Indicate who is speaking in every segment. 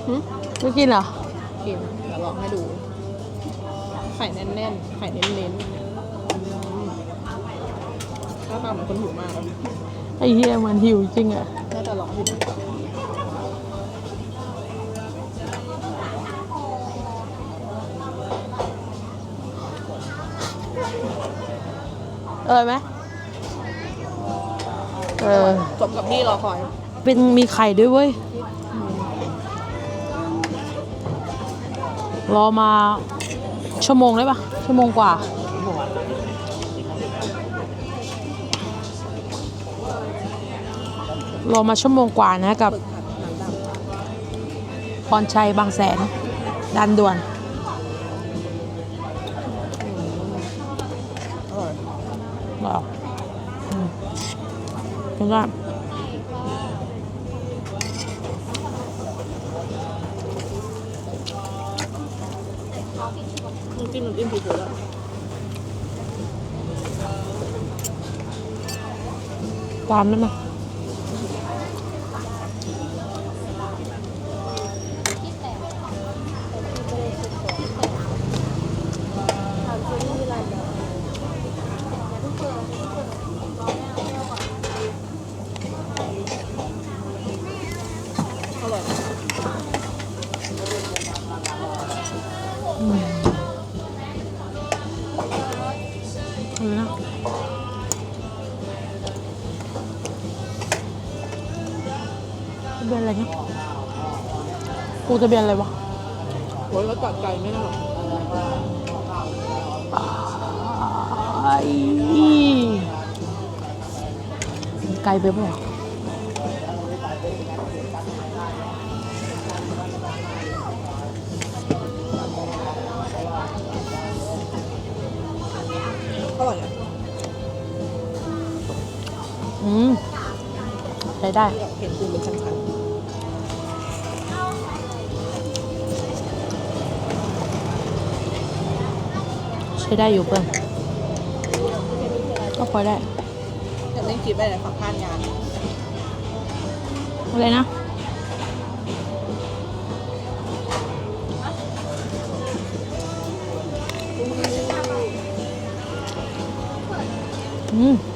Speaker 1: วะ
Speaker 2: หึ
Speaker 1: ไม่กินเหรอ
Speaker 2: กินเดี๋ยวลองให้ดู ไข่แน่นๆ ไข่เน้นๆหน้าตาเหมือนคนหิวมากอะ
Speaker 1: ไอ้เฮียมันหิวจริงอะ
Speaker 2: น่าจะลองให้ดู
Speaker 1: เออไหมเออ
Speaker 2: สมกับที่รอคอย
Speaker 1: เป็นมีไข่ด้วยเว้ย รอมาชั่วโมงได้ปะชั่วโมงกว่า รอมาชั่วโมงกว่านะกับ
Speaker 2: หมึกผัดหนังด
Speaker 1: พรชัยบางแสนดันด่วน
Speaker 2: อร่อย
Speaker 1: หรออืมเป็นว่า
Speaker 2: น้ำ จิ้มน้ำจิ้มซีฟู้ดอะ
Speaker 1: ตามได้ไหม ทะเบียนอะไรเนี่ยกูทะเบียนอะไรวะ
Speaker 2: โอ้ยแล้วกัดไก่ไม่ได้หรอก
Speaker 1: ไอ้ไกลไปเปล่า
Speaker 2: อร่อยอะ
Speaker 1: อืมใช้ได้
Speaker 2: เห็นปูเป็นชั้น
Speaker 1: ใช้ได้อยู่เพื่อนก็พอได้
Speaker 2: ๆแต่เล่นคลิปไปเลยสัมภาษณ์งาน
Speaker 1: อะไรนะอืม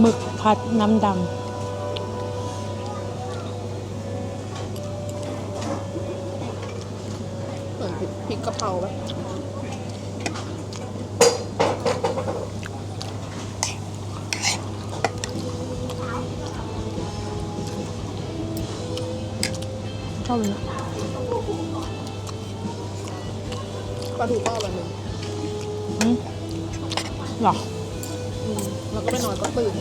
Speaker 1: หมึกผัดน้ำดำ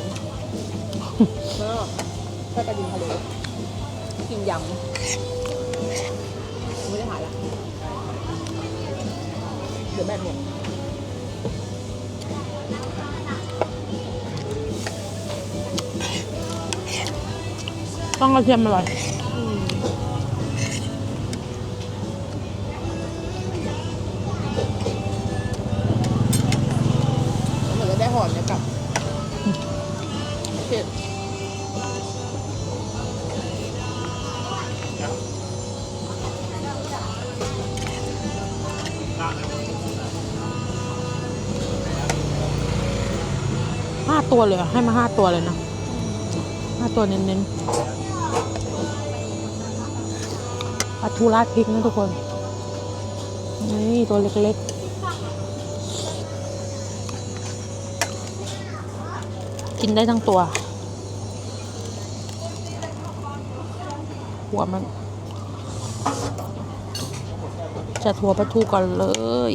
Speaker 2: ก็ตื่นแล้วก็ไปกระดินทะเลกินยำไม่ได้หายละเดี๋ยวแบตหมด
Speaker 1: ต้องกระเทียมอร่อย
Speaker 2: ห้า
Speaker 1: ตัวเลยให้มาห้าตัวเลยนะห้าตัวเน้นๆปลาทูราดพริกนะทุกคน นี่ตัวเล็กๆกินได้ทั้งตัว หัวมัน จะทัวปลาทูก่อนเลย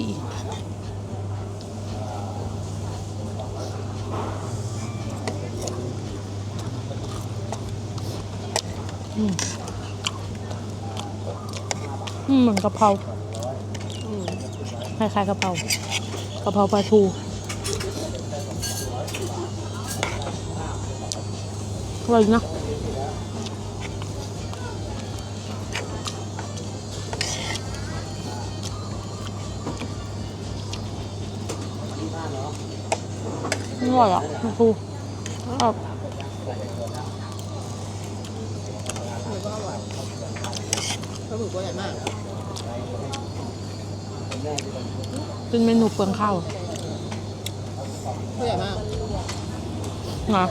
Speaker 1: อืมอืมเหมือนกะเพรา
Speaker 2: อืม
Speaker 1: คล้ายๆกะเพรากะเพราปลาทูอร่อยนะ ร่อยอะปลาทูชอบ
Speaker 2: หมูก็อร่อยปลาหมึกตัวใหญ่มาก
Speaker 1: เป็นเมนูเปลืองข้าว
Speaker 2: ตัวใหญ่มาก
Speaker 1: นะ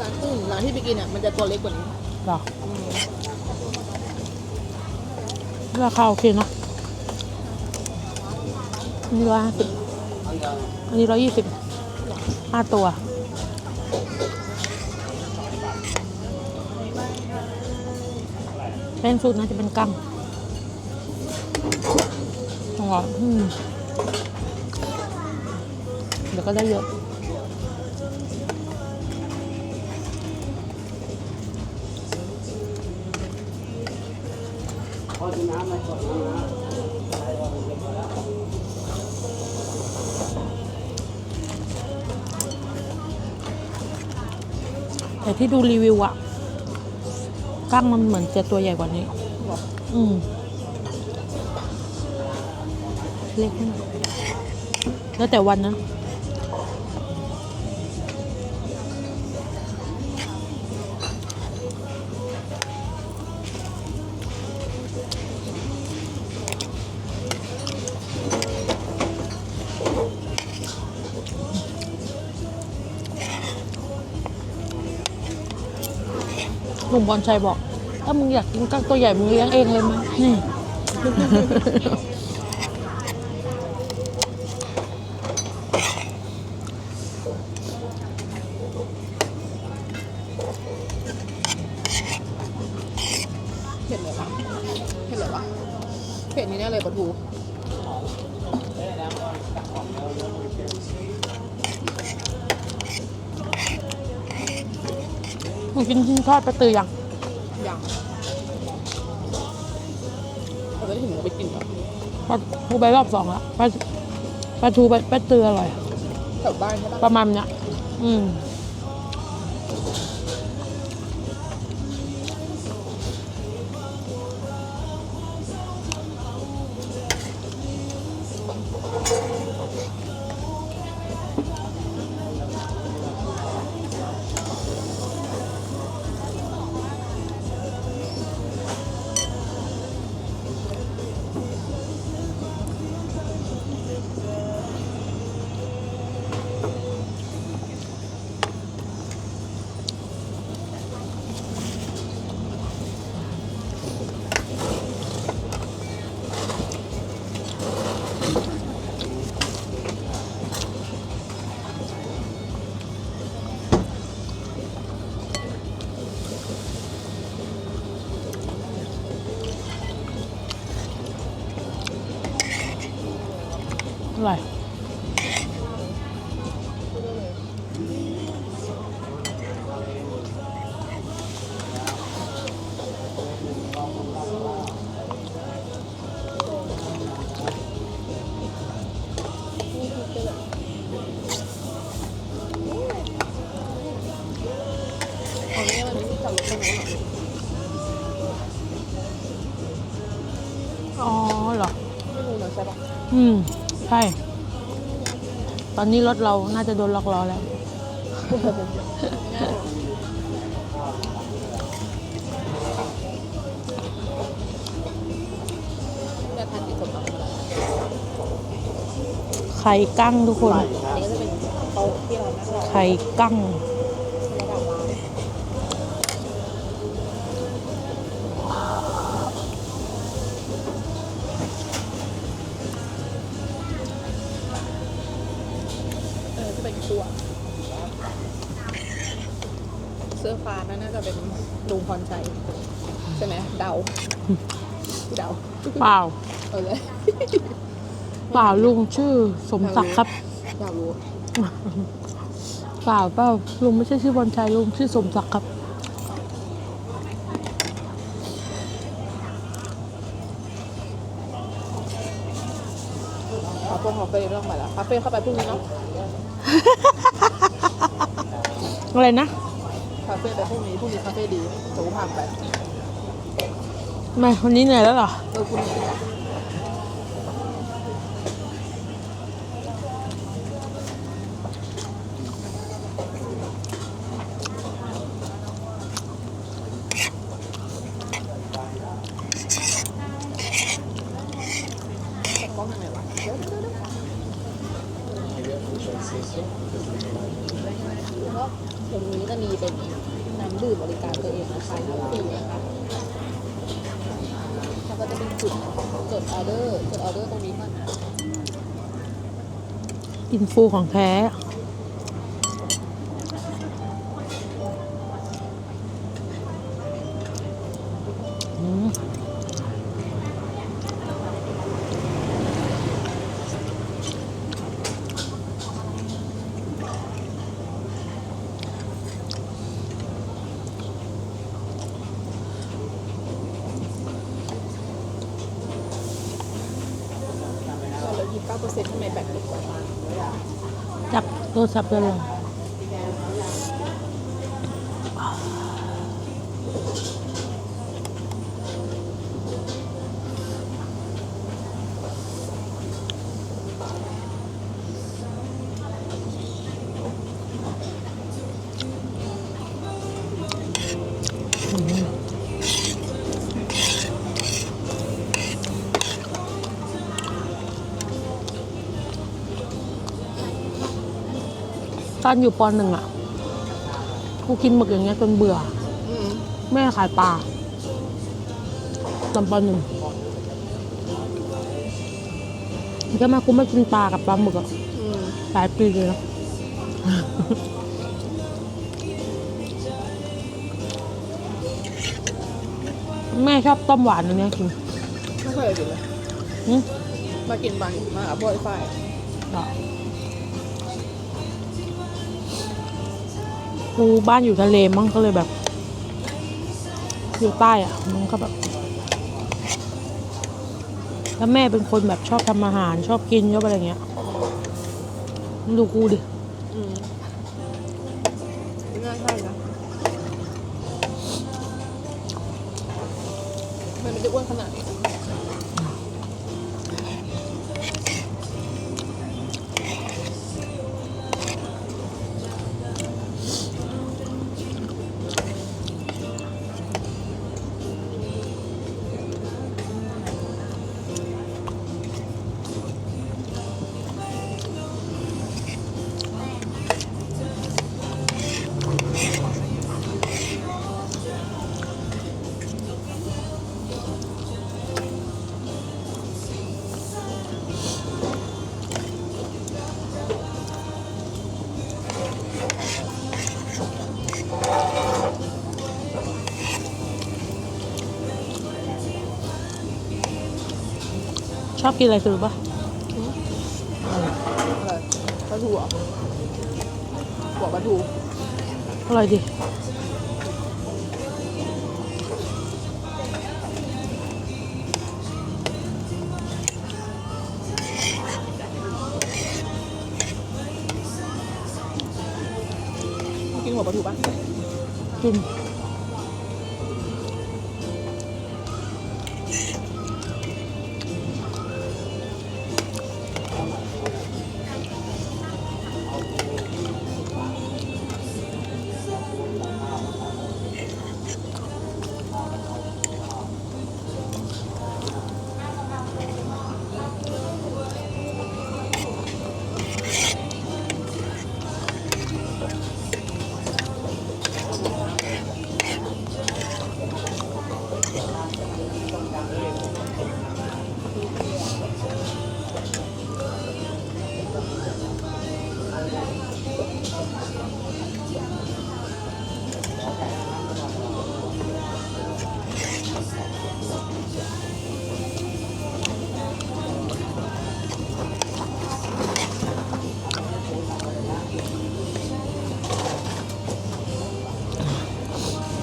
Speaker 2: ร้านอื่นร้านที่ไปกินอะมันจะตัวเล็กกว่านี้
Speaker 1: หรอ
Speaker 2: อืม
Speaker 1: ราคาโอเคเนาะอันนี้ร้อยห้าสิบอันนี้ร้อยยี่สิบ ห้าตัว แป้งสูตรน่าจะเป็นกังองร้อยเดี๋ยวก็ได้เยอะ แต่ที่ดูรีวิวอะกั้งมันเหมือนจะตัวใหญ่กว่านี้
Speaker 2: อื
Speaker 1: มเล็กมากแล้วแต่วันนะ หนุ่มบอลชัยบอก ถ้ามึงอยากกินกั้งตัวใหญ่มึงเลี้ยงเองเลยมั้ยนี่
Speaker 2: ไป
Speaker 1: ตือยัง
Speaker 2: ยังเราจะได้ถึงไปกินเหรอ
Speaker 1: ปลาทูไปรอบสองละปลาปลาทูไปไปตืออร่อย
Speaker 2: แถวบ้านใช่ปะ
Speaker 1: ประมาณเนี้ยอืม
Speaker 2: ช่
Speaker 1: ตอนนี้รถเราน่าจะโดนล็อกล้อแล้ว
Speaker 2: แต่ทานติดสมบัติ
Speaker 1: ไข่กั้งทุกคน
Speaker 2: อันนี้ก็จะเป็นโต๊ะที่เรานั่งรอ
Speaker 1: ไข่กั้ง
Speaker 2: อฟ้านั่นน่าจะเป็นลุงพรชัยใช่ไหมเดาเดา
Speaker 1: เปล่า
Speaker 2: เออเลย
Speaker 1: เปล่าลุงชื่อสมศักดิ์ครับ
Speaker 2: อยากรู้
Speaker 1: เปล่าเปล่าลุงไม่ใช่ชื่อบอลชัยลุงชื่อสมศักดิ์ครับา
Speaker 2: เฟ่คาเฟ่ไม่ต้องไปแล้วคาเฟ่เข้าไปพรุ่งนี้เนาะ
Speaker 1: อะไรนะ
Speaker 2: คาเฟ่ไปพรุ่งนี้พรุ่งนี้คาเฟ่ดีเดี๋ยวกูพาไป
Speaker 1: ไมวันนี้เหนื่อยแล้วเหรอ
Speaker 2: เออคุณเหนื่อยกล้องยังไงวะเดี๋ยวเดี๋ยวเดี๋ยวแล้วก็ตรงนี้จะมีเป็นน้ ดื่มบริการตัวเองนะคะน้ำฟรีนะคะแล้วก็จะเป็นจุดจดออเดอร์จดออเดอร์ตรงนี้ก่อนนะ
Speaker 1: อินฟูของแท้
Speaker 2: 29%ทำไมแบตไม่กด
Speaker 1: จับโทรศัพท์เลย อตอนอยู่ปหนึ่งอะกูกินหมึกอย่างเงี้ยจนเบื่อ
Speaker 2: อืม
Speaker 1: แม่ขายปลาตอนปหนึ่งก็มากูไม่กินปลากับปลาหมึกอะ
Speaker 2: อืม
Speaker 1: หลายปีเลยนะ แม่ชอบต้มหวานอันเนี้ยกิน
Speaker 2: ไม่เคยกินเลย
Speaker 1: หึ
Speaker 2: มากินบางมากับพวกไอ้ฝ้าย
Speaker 1: เห กูบ้านอยู่ทะเลมั้งก็เลยแบบ อยู่ใต้อะมันก็แบบ แล้วแม่เป็นคนแบบชอบทำอาหารชอบกินชอบอะไรเงี้ยดูกูดิ
Speaker 2: อืมไม่น่าใช่นะทำไมมันจะอ้วนขนาดนี้
Speaker 1: อบกินอะไรคือปะ
Speaker 2: อะไรปลาทูเหรอะหัวปลาทู
Speaker 1: อร่อยดิ
Speaker 2: กินหัวปลาทูปะ
Speaker 1: กิน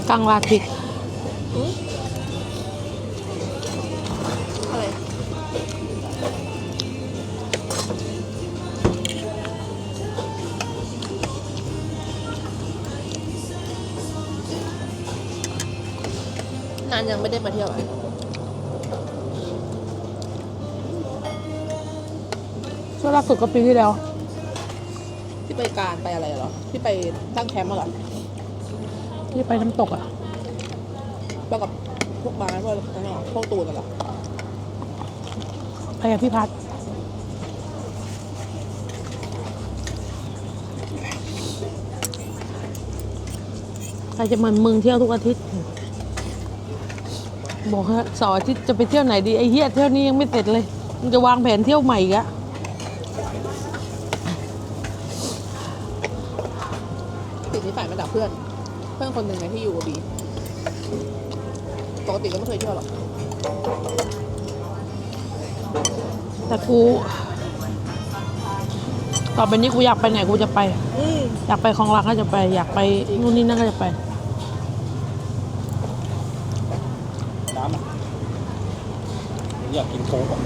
Speaker 1: กลางวันพริก
Speaker 2: นานยังไม่ได้มาเที่ยวอะ
Speaker 1: ช่วงล่าสุดก็ปีที่แล้ว
Speaker 2: ที่ไปการไปอะไรเหรอ ที่ไปตั้งแคมป์มาเหรอ
Speaker 1: ที่ไปน้ำตกอะ
Speaker 2: ไปกับพวกม้าพวกนั่นเหรอพวกตูนน่ะเหรอ
Speaker 1: ไปกับพี่พัดใครจะเหมือนมึงเที่ยวทุกอาทิตย์ บอกฮะเสาร์อาทิตย์จะไปเที่ยวไหนดีไอ้เหี้ยเที่ยวนี้ยังไม่เสร็จเลยมึงจะวางแผนเที่ยวใหม่อีกอะ
Speaker 2: ติดนิสัยมาจากเพื่อน เพื่อนคนหนึ่งไงที่อยู่กับบี ปกติก็ไม่เคยเที่ยวหรอก
Speaker 1: แต่กูต่อไปนี้กูอยากไปไหนกูจะไป
Speaker 2: อืม
Speaker 1: อยากไปคลองรักก็จะไป อยากไปนู่นนี่นั่นก็จะไป
Speaker 3: น้ำอะอยากกินโค้กอะ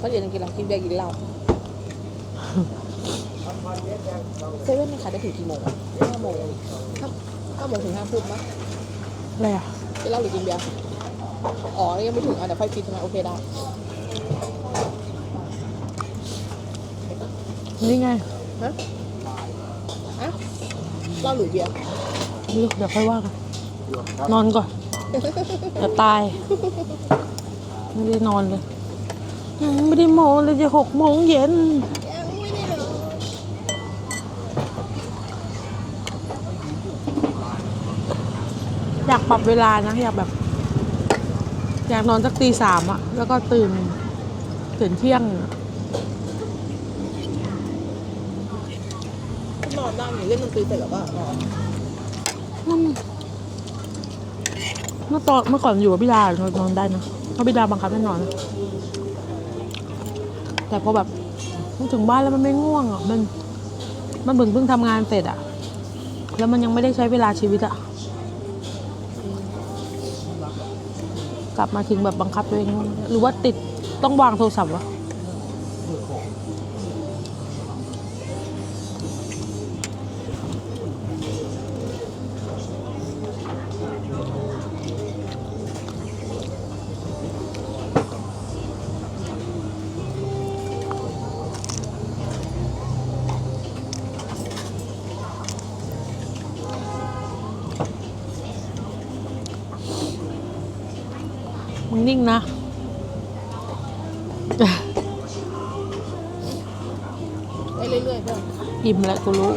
Speaker 2: ก็ เดี๋ยวจะกินเหล้ากินเบียร์กินเหล้าเซเว่นนี่ขายได้ถึงกี่โมงอะห้าโมงห้าห้าโมงถึงห้าทุ่มปะ
Speaker 1: อะไรอะ
Speaker 2: กินเหล้าหรือกินเบียร์อ๋อยังไม่ถึงอะเดี๋ยวค่อยคิดใช่ไหมโอเคได้
Speaker 1: นี่ไง
Speaker 2: ฮะอะเหล้าหรือเบียร์
Speaker 1: ไม่รู้เดี๋ยวค่อยว่ากันนอนก่อนจะตาย ไม่ได้นอนเลย ยังไม่ได้โมงเลยจะหกโมงเย็น
Speaker 2: ยังไม่ได้เลย
Speaker 1: อยากปรับเวลานะ อยากแบบ อยากนอนสักตีสามอะแล้วก็ตื่นตื่นเที่ยงอะ
Speaker 2: นอนได้อยู่เล่นดนตรีเสร็จแล้วก็นอน
Speaker 1: อืมเมื่อตอนเมื่อก่อนอยู่กับพี่ดานอนนอนได้นะเพราะพี่ดาบังคับให้นอน แต่พอแบบถึงบ้านแล้วมันไม่ง่วงอะมัน มันเพิ่งเพิ่งทำงานเสร็จอะ แล้วมันยังไม่ได้ใช้เวลาชีวิตอะ กลับมาถึงแบบบังคับตัวเองหรือว่าติดต้องวางโทรศัพท์วะ นิ่งนะ
Speaker 2: ได้เรื่อยๆเพื่อน
Speaker 1: อิ่มแล้วกูรู้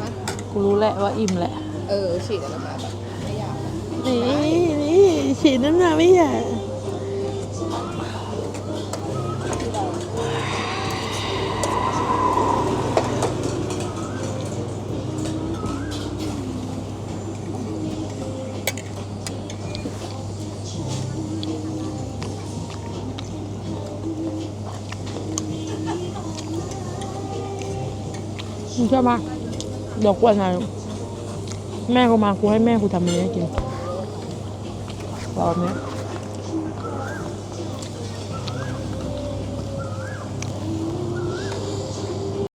Speaker 2: นะ
Speaker 1: กูรู้แหละว่าอิ่มแหละ
Speaker 2: เออฉีดแล้วนะแบบไม่ยากนะ
Speaker 1: นี่นี่ฉีดน้ำหนักไม่อยาก เชื่อปะเดี๋ยวกวนนะแม่กูมากูให้แม่กูทำอะไรกินตอนนี้